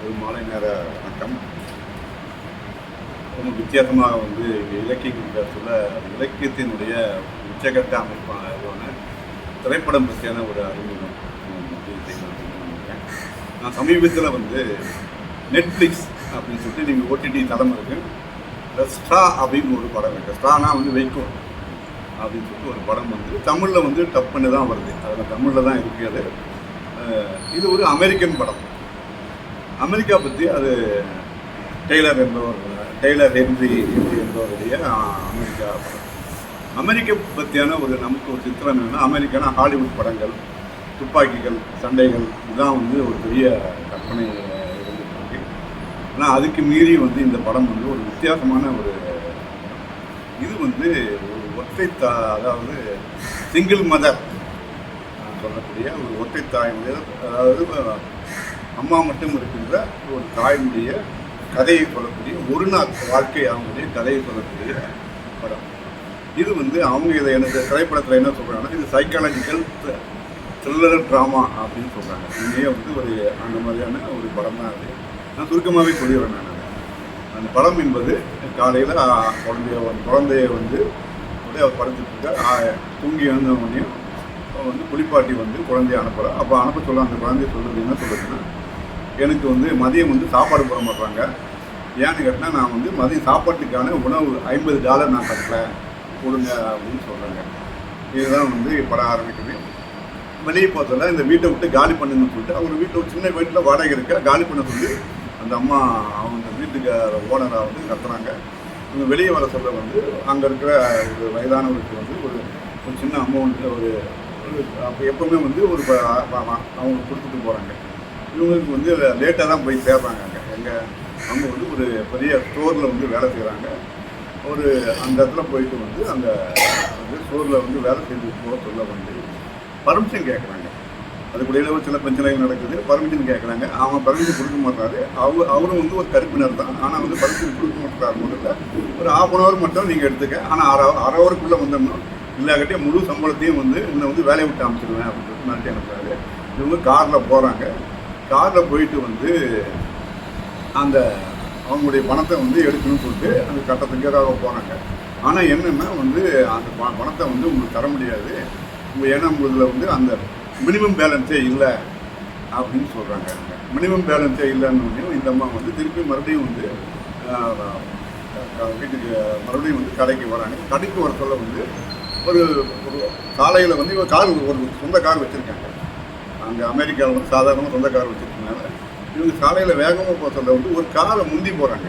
அது மாலை நேர வணக்கம். ரொம்ப வித்தியாசமாக வந்து இலக்கிய குறிப்பிடத்தில் இலக்கியத்தினுடைய உச்சகட்ட அமைப்பான திரைப்படம் பற்றியான ஒரு அறிமுகம். நினைக்கிறேன். நான் சமீபத்தில் வந்து நெட்ஃப்ளிக்ஸ் அப்படின்னு சொல்லிட்டு நீங்கள் ஓடிடி தளம் இருக்கு. ஸ்ட்ரா அப்படின்னு ஒரு படம் இருக்குது ஸ்ட்ரானா வந்து வைக்கும் அப்படின்னு சொல்லிட்டு ஒரு படம் வந்து தமிழில் வந்து டப்புன்னு தான் வருது. அதில் தமிழில் தான் இருக்குது அது. இது ஒரு அமெரிக்கன் படம். அமெரிக்கா பற்றி அது டெய்லர் என்பவர் டெய்லர் ஹென்றி ஹென்ரி என்பவருடைய அமெரிக்கா படம். அமெரிக்கா பற்றியான ஒரு நமக்கு ஒரு சித்திரம் என்னென்னா அமெரிக்கான ஹாலிவுட் படங்கள் துப்பாக்கிகள் சண்டைகள் இதுதான் வந்து ஒரு பெரிய கற்பனை இருந்துருக்கு ஆனால் அதுக்கு மீறி வந்து இந்த படம் வந்து ஒரு வித்தியாசமான ஒரு இது வந்து ஒரு ஒற்றை தா அதாவது சிங்கிள் மதர் சொல்லக்கூடிய ஒரு ஒற்றை தாய் அதாவது அம்மா மட்டும் இருக்கின்ற ஒரு தாயினுடைய கதையை சொல்லக்கூடிய ஒரு நாள் வாழ்க்கை அவங்களுடைய கதையை சொல்லக்கூடிய படம். இது வந்து அவங்க இதை எனக்கு திரைப்படத்தில் என்ன சொல்கிறாங்கன்னா இது சைக்காலஜிக்கல் த்ரில்லர் ட்ராமா அப்படின்னு சொல்கிறாங்க உண்மையே வந்து ஒரு அந்த மாதிரியான ஒரு படம் தான் அது. நான் சுருக்கமாகவே சொல்லிடுறேன் நான் அந்த படம் என்பது காலையில் குழந்தைய குழந்தைய வந்து அப்படியே அவர் படுத்துட்டு தூங்கி எழுந்த உடனே வந்து குளிப்பாட்டி வந்து குழந்தைய அனுப்புகிறோம் அப்போ அனுப்ப சொல்ல அந்த குழந்தைய சொல்கிறது என்ன சொல்லுதுன்னா எனக்கு வந்து மதியம் வந்து சாப்பாடு போட மாட்டாங்க ஏன்னு கேட்டால் நான் வந்து மதியம் சாப்பாட்டுக்கான உணவு ஐம்பது டாலர் நான் கட்டலை கொடுங்க அப்படின்னு சொல்கிறாங்க இதுதான் வந்து படம் ஆரம்பிக்குது. வெளியே பார்த்தல இந்த வீட்டை விட்டு காலி பண்ணுங்கன்னு சொல்லிட்டு அவங்க வீட்டில் ஒரு சின்ன வீட்டில் வாடகை இருக்க. காலி பண்ண சொல்லி அந்த அம்மா அவங்க வீட்டுக்கு ஓனராக வந்து கத்துறாங்க இவங்க வெளியே வர சொல்ல வந்து அங்கே இருக்கிற ஒரு வயதானவருக்கு வந்து ஒரு ஒரு சின்ன அமௌண்ட் ஒரு அப்போ எப்பவுமே வந்து ஒரு அவங்க கொடுத்துட்டு போகிறாங்க இவங்களுக்கு வந்து லேட்டாக தான் போய் சேர்றாங்க அங்கே. எங்கள் அவங்க வந்து ஒரு பெரிய ஸ்டோரில் வந்து வேலை செய்கிறாங்க ஒரு அந்த இடத்துல போயிட்டு வந்து அந்த வந்து ஸ்டோரில் வந்து வேலை செஞ்சு போக சொல்ல வந்து பர்மிஷன் கேட்குறாங்க. அதுக்குள்ளே ஒரு சில பிரச்சனைகள் நடக்குது. பர்மிஷன் கேட்குறாங்க. அவன் பர்மிஷன் கொடுக்க மாட்டாரு. அவர் அவரும் வந்து ஒரு கருப்பினர் தான். ஆனால் வந்து பர்மிஷன் கொடுக்க மாட்டாரு முதல்ல. ஒரு ஹாஃப் அன் ஹவர் மட்டும் நீங்கள் எடுத்துக்க. ஆனால் அரை அரை ஹவருக்குள்ளே வந்தோம்னா இல்லாக்கிட்டே முழு சம்பளத்தையும் வந்து இன்னும் வந்து வேலையை விட்டு அமைச்சிருவேன் அப்படின்னு சொல்லிட்டு மிரட்டி அனுப்புறாரு. இவங்க காரில் போகிறாங்க காரில் போயிட்டு வந்து அந்த அவங்களுடைய பணத்தை வந்து எடுக்கணும்னு சொல்லிட்டு அந்த கட்டத்துக்காக போகிறாங்க ஆனால் என்னென்னா வந்து அந்த ப- பணத்தை வந்து உங்களுக்கு தர முடியாது. உங்கள் ஏன்னா உங்களில் வந்து அந்த மினிமம் பேலன்ஸே இல்லை அப்படின்னு சொல்கிறாங்க மினிமம் பேலன்ஸே இல்லைன்னு இந்த அம்மா வந்து திருப்பி மறுபடியும் வந்து வீட்டுக்கு மறுபடியும் வந்து கடைக்கு வராங்க. கடைக்கு வர சொல்ல வந்து ஒரு ஒரு சாலையில் வந்து இவங்க கார் ஒரு சொந்த கார் வச்சுருக்காங்க. அங்கே அமெரிக்காவில் வந்து சாதாரணமாக சொந்த கார் வச்சுருக்கனால இவங்க சாலையில் வேகமாக போக சொல்ல வந்து ஒரு காரை முந்தி போகிறாங்க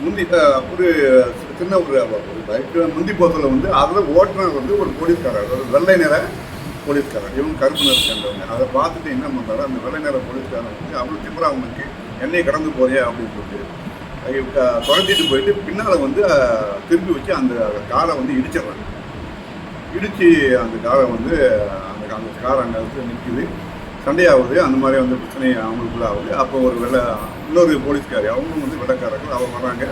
முந்தி ஒரு சின்ன ஒரு பைக் முந்தி போக சொல்ல வந்து அதில் ஓட்டுனர் வந்து ஒரு போலீஸ்காரர் ஒரு வெள்ளை நிற போலீஸ்காரர். இவங்க கருப்பு நிற சேர்ந்தவங்க அதை பார்த்துட்டு என்ன பண்ணுறாரு அந்த வெள்ளை நிற போலீஸ்காரர் வந்து அவ்வளோ திமுறா அவனுக்கு என்னையை கடந்து போறியா? அப்படின்னு சொல்லிட்டு க- துரத்திட்டு போயிட்டு பின்னால் வந்து திரும்பி திருப்பி வச்சு அந்த காரை வந்து இடிச்சிடுறாங்க. இடித்து அந்த காரை வந்து அந்த அந்த கார் அங்கே வந்து நிற்குது சண்டையாகுது அந்த மாதிரி வந்து பிரச்சனை அவங்களுக்குள்ள ஆகுது அப்போ ஒரு வெள்ளை இன்னொரு போலீஸ்காரி அவங்களும் வந்து வெள்ளக்காரர்கள் அவங்க வராங்க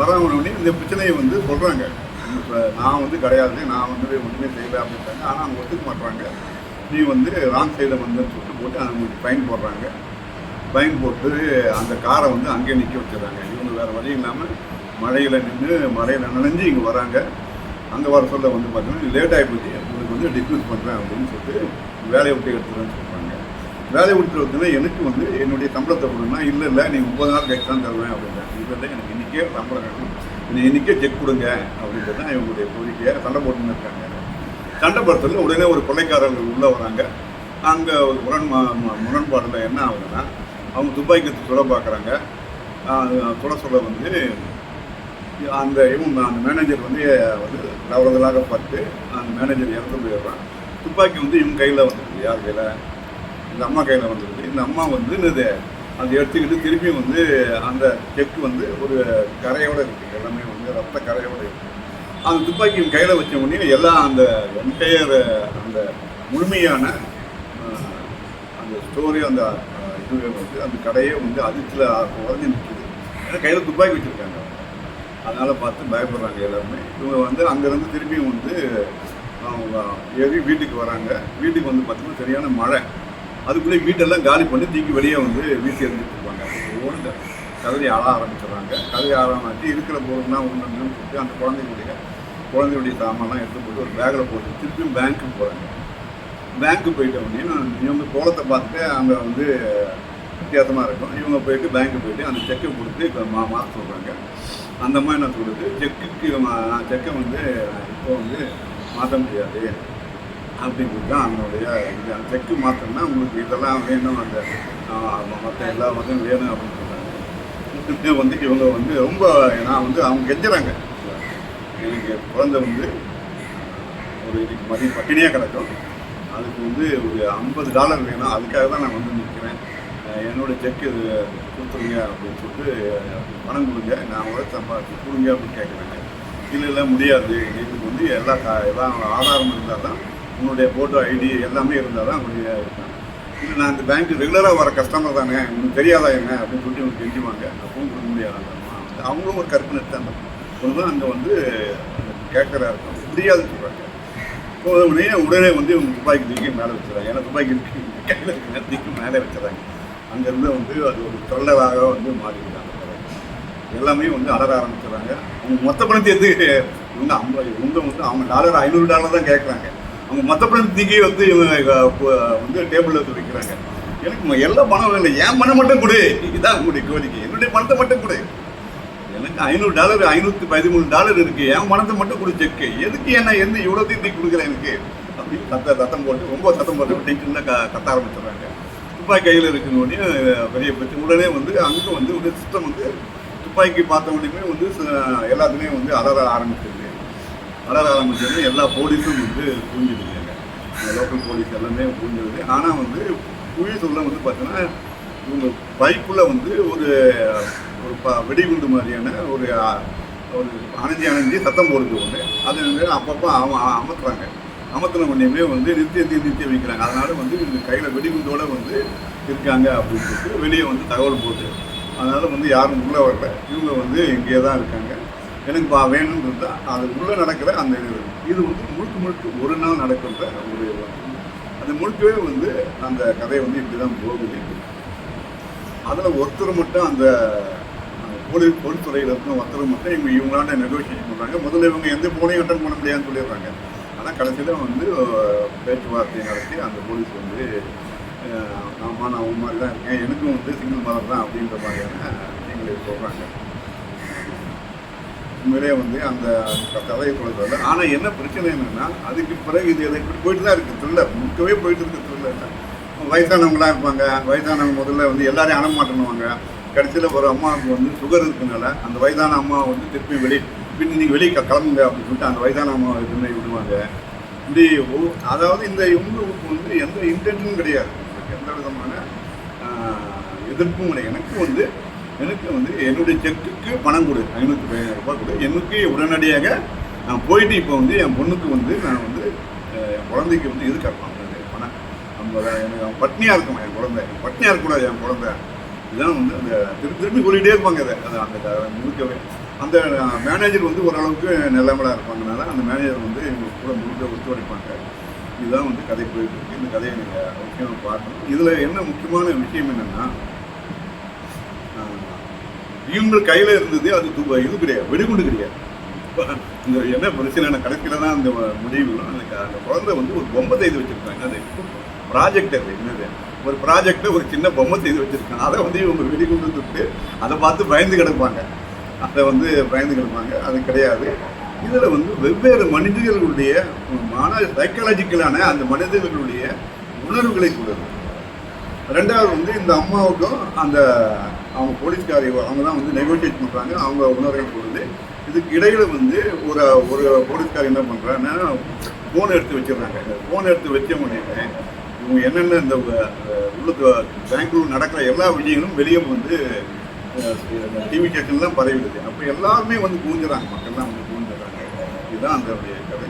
வராங்கன்னு இந்த பிரச்சனையை வந்து சொல்கிறாங்க இப்போ நான் வந்து கிடையாது நான் வந்து ஒன்றுமே செய்யலை அப்படின்ட்டாங்க ஆனால் அவங்க ஒத்துக்க மாட்டுறாங்க நீ வந்து ராங் சைடில் வந்தேன்னு சொல்லிட்டு போட்டு அவங்களுக்கு ஃபைன் போடுறாங்க. ஃபைன் போட்டு அந்த காரை வந்து அங்கேயே நிற்க வச்சிடுறாங்க. இவங்க வேறு வழி இல்லாமல் மழையில் நின்று மழையில் நனைஞ்சு இங்கே வராங்க. அந்த வர சொல்ல வந்து பார்த்தீங்கன்னா லேட் ஆகி போச்சு வந்து டிஸ்மிஸ் பண்ணுறேன் அப்படின்னு சொல்லிட்டு வேலையை விட்டு எடுத்துறேன்னு சொல்கிறாங்க வேலையை விட்டு எடுத்துனா எனக்கு வந்து என்னுடைய சம்பளத்தை கொடுங்கன்னா இல்லை இல்லை நீ முப்பது நாள் கழிச்சு தான் தருவேன் அப்படின்றாங்க. இல்லை இல்லை எனக்கு இன்றைக்கே சம்பளம் வேணும் நீ இன்றைக்கே செக் கொடுங்க அப்படின்றது தான் இவங்களுடைய கோரிக்கையை சண்டை போட்டுன்னு இருக்காங்க. சண்டை போடுறதுல உடனே ஒரு கொலைக்காரர்கள் உள்ளே வராங்க. அங்கே ஒரு முரண் முரண்பாடில் என்ன ஆகுதுன்னா அவங்க துப்பாக்கி சுட பார்க்குறாங்க. சுட சொல்ல வந்து அந்த இவன் அந்த மேனேஜர் வந்து வந்து தவறுதலாக பார்த்து அந்த மேனேஜர் இறந்து போயிடுறான். துப்பாக்கி வந்து இவன் கையில் வந்துருக்கு யார் கையில்? இந்த அம்மா கையில் வந்துருக்கு. இந்த அம்மா வந்து இது அதை எடுத்துக்கிட்டு திருப்பியும் வந்து அந்த செக் வந்து ஒரு கரையோடு இருக்குது எல்லாமே வந்து ரத்த கரையோடு இருக்குது அந்த துப்பாக்கி கையில் வச்ச உடனே எல்லாம் அந்த என்டையர் அந்த முழுமையான அந்த ஸ்டோரி அந்த அஹ், இது வந்து அந்த கடையே வந்து அதிர்ச்சியில் உடஞ்சி நிற்கிது ஏன்னா கையில் துப்பாக்கி வச்சுருக்காங்க. அதனால் பார்த்து பயப்படுறாங்க எல்லாருமே. இவங்க வந்து அங்கேருந்து திரும்பியும் வந்து அவங்க ஏறி வீட்டுக்கு வராங்க. வீட்டுக்கு வந்து பார்த்தீங்கன்னா சரியான மழை. அதுக்குள்ளேயே வீட்டெல்லாம் காலி பண்ணி தூக்கி வெளியே வந்து வீட்டு எறிஞ்சிட்டு இருப்பாங்க. ஓடுங்க கதறி ஆள ஆரம்பிச்சிடுறாங்க. கதறி ஆரம்பிச்சு இருக்கிற பொருள்லாம் ஒன்று கொடுத்து அந்த குழந்தைங்களுடைய குழந்தையுடைய சாமான்லாம் எடுத்து போட்டு ஒரு பேக்கில் போட்டு திருப்பியும் பேங்க்குக்கு போகிறாங்க பேங்க்கு போயிட்ட உடனே நான் இவங்க கோலத்தை பார்த்துட்டு அங்கே வந்து வித்தியாசமாக இருக்கும். இவங்க போயிட்டு பேங்க்கு போயிட்டு அந்த செக்கை கொடுத்து இப்போ மா மாற்ற சொல்கிறாங்க அந்த மாதிரி நான் சொல்கிறது செக்குக்கு நான் செக்கை வந்து இப்போ வந்து மாற்ற முடியாது. அப்படிங்கிறது தான் அவங்களுடைய இது. அந்த செக்கு மாற்றணும்னா உங்களுக்கு இதெல்லாம் வேணும் அந்த மற்ற எல்லா வகையும் வேணும் அப்படின்னு சொல்கிறாங்க வந்து இவங்க வந்து ரொம்ப நான் வந்து அவங்க கெஞ்சுறாங்க. எனக்கு குழந்த வந்து ஒரு இன்னைக்கு மதியம் பட்டினியாக கிடக்கும். அதுக்கு வந்து ஒரு ஐம்பது டாலர் வேணும். அதுக்காக தான் நான் வந்து நிற்கிறேன். என்னோட செக் இது கொடுத்துருங்க அப்படின்னு சொல்லிட்டு பணம் கொடுங்க நான் கூட சம்பாதிச்சு கொடுங்க அப்படின்னு கேட்குறாங்க இல்லை இல்லை முடியாது. இதுக்கு வந்து எல்லா கா எல்லாம் ஆதாரம் இருந்தால் தான் உன்னுடைய ஃபோட்டோ ஐடி எல்லாமே இருந்தால் தான் முடிய இருக்காங்க இல்லை நான் இந்த பேங்க்கு ரெகுலராக வர கஸ்டமர் தானே உங்களுக்கு தெரியாதா என்ன அப்படின்னு சொல்லிட்டு இவங்க கெஞ்சுவாங்க அப்பவும் கொடுக்க முடியாது. அவங்களும் ஒரு கற்பனை தான் ஒன்று அங்கே வந்து கேட்குறா இருக்கும் முடியாதுன்னு சொல்கிறாங்க இப்போ உடனே உடனே வந்து இவங்க துப்பாக்கி தூக்கி மேலே வச்சுறாங்க. ஏன்னா துப்பாக்கி இருக்கு கையில் இருக்கிற தூக்கி மேலே வச்சுறாங்க. அங்கேருந்து வந்து அது ஒரு தொல்லராக வந்து மாறிடுறாங்க எல்லாமே வந்து அலர ஆரம்பிச்சுறாங்க அவங்க மொத்த பணத்தை எது இவங்க ஐம்பது இவங்க வந்து அவங்க டாலர் ஐநூறு டாலர் தான் கேட்குறாங்க. அவங்க மொத்த பணத்துக்கு வந்து இவங்க வந்து டேபிளில் வந்து வைக்கிறாங்க. எனக்கு எல்லா பணம் இல்லை. என் பணம் மட்டும் கொடு. இதுதான் உங்களுடைய கோரிக்கை. என்னுடைய பணத்தை மட்டும் கொடு. எனக்கு ஐநூறு டாலர் ஐநூற்றி பதிமூணு டாலர் இருக்குது என் பணத்தை மட்டும் கொடு செக்கு. எதுக்கு என்ன எந்த இவ்வளோ தீர்த்தி கொடுக்குறேன் எனக்கு? அப்படின்னு சத்த சத்தம் போட்டு ரொம்ப சத்தம் போட்டு டென்ஷனில் க கத்த ஆரம்பிச்சிடுறாங்க. துப்பாக்கி கையில் இருக்குன்னு பெரிய பிரச்சனை உடனே வந்து அங்கே வந்து ஒரு சிஸ்டம் வந்து துப்பாக்கி பார்த்த உடனே வந்து எல்லாத்துலேயும் வந்து அலற ஆரம்பிச்சிருக்கு அலற ஆரம்பிச்சது எல்லா போலீஸும் வந்து புரிஞ்சுருக்காங்க லோக்கல் போலீஸ் எல்லாமே புரிஞ்சிருக்கு ஆனால் வந்து புலிஸ் உள்ள வந்து பார்த்தீங்கன்னா இவங்க பைக்குள்ளே வந்து ஒரு ஒரு ப வெடிகுண்டு மாதிரியான ஒரு ஒரு அணைஞ்சி அணைஞ்சி சத்தம் போடுது ஒன்று அது வந்து அப்பப்போ அவ அமர்த்துறாங்க அமர்த்தின உடனே வந்து நிறுத்தி நிறுத்தி நிறுத்தி வைக்கிறாங்க. அதனால வந்து கையில் வெடிகுண்டோட இருக்காங்க அப்படின்னு சொல்லிட்டு வெளியே வந்து தகவல் போட்டு அதனால் வந்து யாரும் உள்ளே வரல. இவங்க வந்து இங்கேயே தான் இருக்காங்க. எனக்கு பா வேணும்னு இருந்தால் அது உள்ளே நடக்கிற அந்த இது இது வந்து முழுக்க முழுக்க ஒரு நாள் நடக்கின்ற ஒரு அது முழுக்கவே வந்து அந்த கதை வந்து இப்படி தான் போகுது. அதில் ஒருத்தர் மட்டும் அந்த அந்த போலீஸ் பொதுத்துறையில் இருக்க ஒருத்தர் மட்டும் இவங்க இவங்களாண்ட நெகோசியேஷன் பண்ணுறாங்க முதல்ல இவங்க எந்த போனையும் அட்டன் பண்ண முடியாதுன்னு சொல்லிடுறாங்க. ஆனால் கடைசியில் வந்து பேச்சுவார்த்தை நடத்தி அந்த போலீஸ் வந்து ஆமாம் நான் உன் மாதிரி தான் இருக்கேன் எனக்கும் வந்து சிங்கிள் மதர் தான் அப்படின்ற மாதிரியான விஷயங்களை சொல்கிறாங்க உண்மையிலே வந்து அந்த கதையை சொல்லுறதில்ல ஆனால் என்ன பிரச்சனை என்னென்னா அதுக்கு பிறகு இது எதை இப்படி போயிட்டு தான் இருக்குது த்ரில்லர் முழுக்கவே போயிட்டு இருக்கு த்ரில்லர் வயசானவங்களாம் இருப்பாங்க. வயசானவங்க முதல்ல வந்து எல்லாரையும் அனமாட்டணுவாங்க கடைசியில் ஒரு அம்மாவுக்கு வந்து சுகர் இருக்கனால அந்த வயதான அம்மா வந்து திருப்பி வெளியே பின் நீங்கள் வெளியே கிளம்புங்க அப்படின்னு சொல்லிட்டு அந்த வயதான அம்மா இதுமே விடுவாங்க. இப்படி அதாவது இந்த இவங்களுக்கு வந்து எந்த இன்டென்ஷனும் கிடையாது. விதமான எதிர்ப்பும் இல்லை. எனக்கு வந்து எனக்கு வந்து என்னுடைய செக்குக்கு பணம் கொடு. ஐநூற்றி பதினாயிரம் ரூபாய் கொடு. எனக்கு உடனடியாக நான் போயிட்டு இப்போ வந்து என் பொண்ணுக்கு வந்து நான் வந்து என் குழந்தைக்கு வந்து இது கட்டணும். பணம். ஐம்பதாயிரம் எனக்கு பட்னியாக இருக்கும் என் குழந்தை. பட்னியாக இருக்கக்கூடாது என் குழந்தை. இதுதான் வந்து அந்த திருப்பி திருப்பி சொல்லிகிட்டே இருப்பாங்க அதை அதை அந்த முழுக்கவே அந்த மேனேஜர் வந்து ஓரளவுக்கு நிலமலாக இருப்பாங்கனால அந்த மேனேஜர் வந்து எங்களுக்கு கூட முழுக்க ஒத்துழைப்பாங்க. இதுதான் வந்து கதை போயிட்டு இருக்கு இந்த கதையை நீங்கள் முக்கியமாக பார்க்கணும். இதில் என்ன முக்கியமான விஷயம் என்னென்னா இவங்க கையில் இருந்தது அது துபாய் இது கிடையாது. வெடிகுண்டு கிடையாது. இந்த என்ன பிரச்சனை கடைசியில் தான் அந்த முடிவுகளும் அந்த அந்த குழந்தை வந்து ஒரு பொம்மை செய்து வச்சுருக்காங்க. அது ப்ராஜெக்ட் அது என்னது? ஒரு ப்ராஜெக்டை ஒரு சின்ன பொம்மை செய்து வச்சுருக்காங்க. அதை வந்து இவங்க வெடிகுண்டு தொட்டு அதை பார்த்து பயந்து கிடப்பாங்க. அதை வந்து பயந்து கிடப்பாங்க. அது கிடையாது. இதில் வந்து வெவ்வேறு மனிதர்களுடைய மன சைக்காலஜிக்கலான அந்த மனிதர்களுடைய உணர்வுகளை கொடுது ரெண்டாவது வந்து இந்த அம்மாவுக்கும் அந்த அவங்க போலீஸ்காரி அவங்க தான் வந்து நெகோசியேட் பண்ணுறாங்க அவங்க உணர்வுகள் கொடுது இதுக்கு இடையில வந்து ஒரு ஒரு போலீஸ்காரி என்ன பண்ணுறாங்கன்னா ஃபோன் எடுத்து வச்சிடுறாங்க. ஃபோன் எடுத்து வச்ச உடனே இவங்க என்னென்ன இந்த உள்ளுக்கு பெங்களூர் நடக்கிற எல்லா விஷயங்களும் வெளியே வந்து டிவி ஸ்டேஷன்லாம் பரவிடுது. அப்போ எல்லாருமே வந்து கூஞ்சுறாங்க மக்கள்லாம் வந்து இதுதான் அந்த கதை.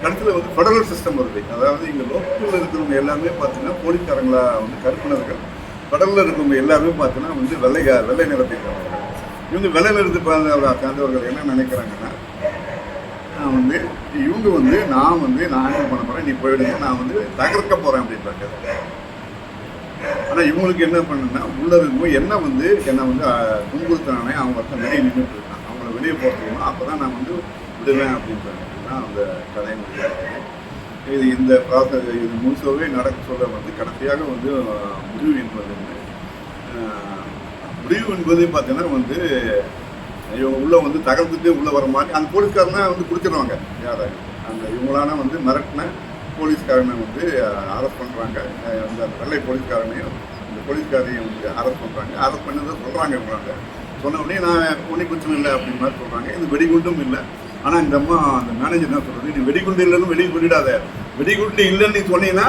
கடத்தில் வந்து ஃபெடரல் சிஸ்டம் வருது. அதாவது இங்கே லோக்கலில் இருக்கிறவங்க எல்லாமே பார்த்தீங்கன்னா போலீஸ்காரங்களா வந்து கருப்பினர்கள். ஃபெடரலில் இருக்கிறவங்க எல்லாருமே பார்த்தீங்கன்னா வந்து வெள்ளை வெள்ளை நிறத்திருக்காங்க இவங்க வெள்ளையில் இருந்து பார்ந்த சார்ந்தவர்கள் என்ன நினைக்கிறாங்கன்னா நான் வந்து இவங்க வந்து நான் வந்து நான் ஹேண்டில் பண்ண போகிறேன் நீ போயிடுங்க நான் வந்து தகர்க்க போகிறேன் அப்படின்றாங்க ஆனால் இவங்களுக்கு என்ன பண்ணுன்னா உள்ள இருக்கும்போது என்ன வந்து என்னை வந்து அஹ், துன்புறுத்தினானே அவங்க ஒருத்தன் வெளியே நின்றுட்டு இருக்கான் அவங்கள வெளியே போகிறதுக்கு அப்போ தான் நான் வந்து விடுவேன் அப்படின்றாங்க தான் அந்த கதை முடியாது இது இந்த ப்ராசஸ் இது முழுசவே நடக்க சொல்ல வந்து கடைசியாக வந்து முடிவு என்பது முடிவு என்பது பார்த்தீங்கன்னா வந்து இவங்க உள்ளே வந்து தகர்த்துட்டு உள்ளே வர மாதிரி அந்த போலீஸ்காரனை வந்து கொடுத்துருவாங்க யாரை அந்த இவங்களான வந்து மிரட்டின போலீஸ்காரனை வந்து அரெஸ்ட் பண்ணுறாங்க அந்த வெள்ளை போலீஸ்காரனையும் இந்த போலீஸ்காரையும் வந்து அரெஸ்ட் பண்ணுறாங்க அரெஸ்ட் பண்ணதை சொல்கிறாங்க இவங்களாங்க சொன்ன உடனே நான் ஒன்றும் பிரச்சனை இல்லை அப்படின்னு மாதிரி சொல்கிறாங்க இது வெடிகுண்டும் இல்லை. ஆனால் இந்த அம்மா அந்த மேனேஜர் என்ன சொல்கிறது நீ வெடிகுண்டு இல்லைன்னு வெளியே சொல்லிடாத. வெடிகுண்டு இல்லைன்னு நீ சொன்னீங்கன்னா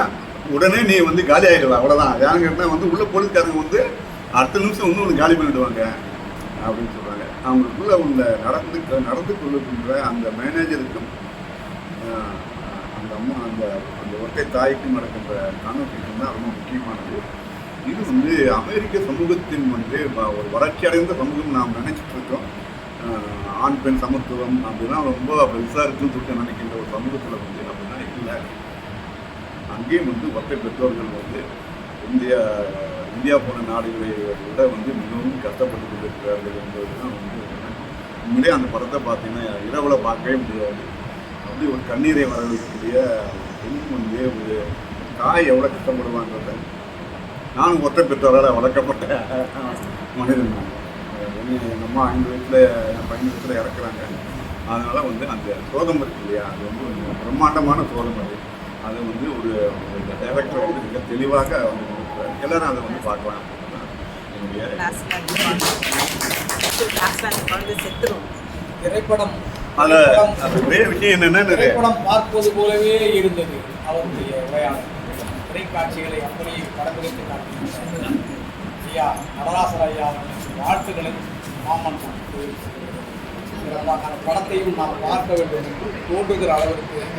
உடனே நீ வந்து காலி ஆகிடலாம் அவ்வளோதான் யாருங்கன்னா வந்து உள்ள போலீஸ்காரங்க வந்து அடுத்த நிமிஷம் வந்து உனக்கு காலி பண்ணிடுவாங்க அப்படின்னு சொல்கிறாங்க அவங்களுக்குள்ள உள்ள நடந்து நடந்து கொள்ளுகின்ற அந்த மேனேஜருக்கும் அந்த அம்மா அந்த அந்த ஒற்றை தாய்க்கும் நடக்கின்ற கான்வர்சேஷன் தான் ரொம்ப முக்கியமானது. இது வந்து அமெரிக்க சமூகத்தின் வந்து ஒரு வளர்ச்சி அடைந்த சமூகம் நாம் நினைச்சிட்டு இருக்கோம். ஆண் பெண் சமத்துவம் அப்படின்னா ரொம்ப பெருசாக இருக்குன்னு சொல்லிட்டு நினைக்கின்ற ஒரு சமூகத்தில் வந்து அப்படின்னா இல்லை. அங்கேயும் வந்து ஒற்றை பெற்றோர்கள் வந்து இந்தியா இந்தியா போன நாடுகளை விட வந்து மிகவும் கஷ்டப்பட்டு கொண்டிருக்கிறார்கள் என்பது தான் வந்து உண்மையிலே அந்த படத்தை பார்த்தீங்கன்னா இரவில் பார்க்கவே முடியாது. அப்படி ஒரு கண்ணீரை வரவேற்கக்கூடிய பெண் வந்து ஒரு தாய் எவ்வளோ கஷ்டப்படுவாங்கிறத நானும் ஒற்றை பெற்றோரால் வளர்க்கப்பட்ட மனிதன் நான் என்னை எங்கள் அம்மா ஐந்து வயசில் என் பையன் வயசில் இறக்குறாங்க. அதனால் வந்து அந்த சோகம் இருக்கு இல்லையா? அது வந்து ஒரு பிரம்மாண்டமான சோகம் அது. அது வந்து ஒரு டைரக்டர் வந்து மிக தெளிவாக வந்து. எல்லாரும் அதை வந்து பார்க்கலாம் திரைப்படம் விஷயம் என்னென்னா திரைப்படம் பார்ப்பது போலவே இருந்தது. அவருடைய உரையாடல். திரைக்காட்சிகளை அப்படி படப்பிடித்து காட்டியிருந்தார் ஐயா நடராசர் ஐயா அவர்களுக்கு வாழ்த்துக்களை மாமன் அந்த படத்தையும் நாம் பார்க்க வேண்டும் என்று தோன்றுகிற அளவிற்கு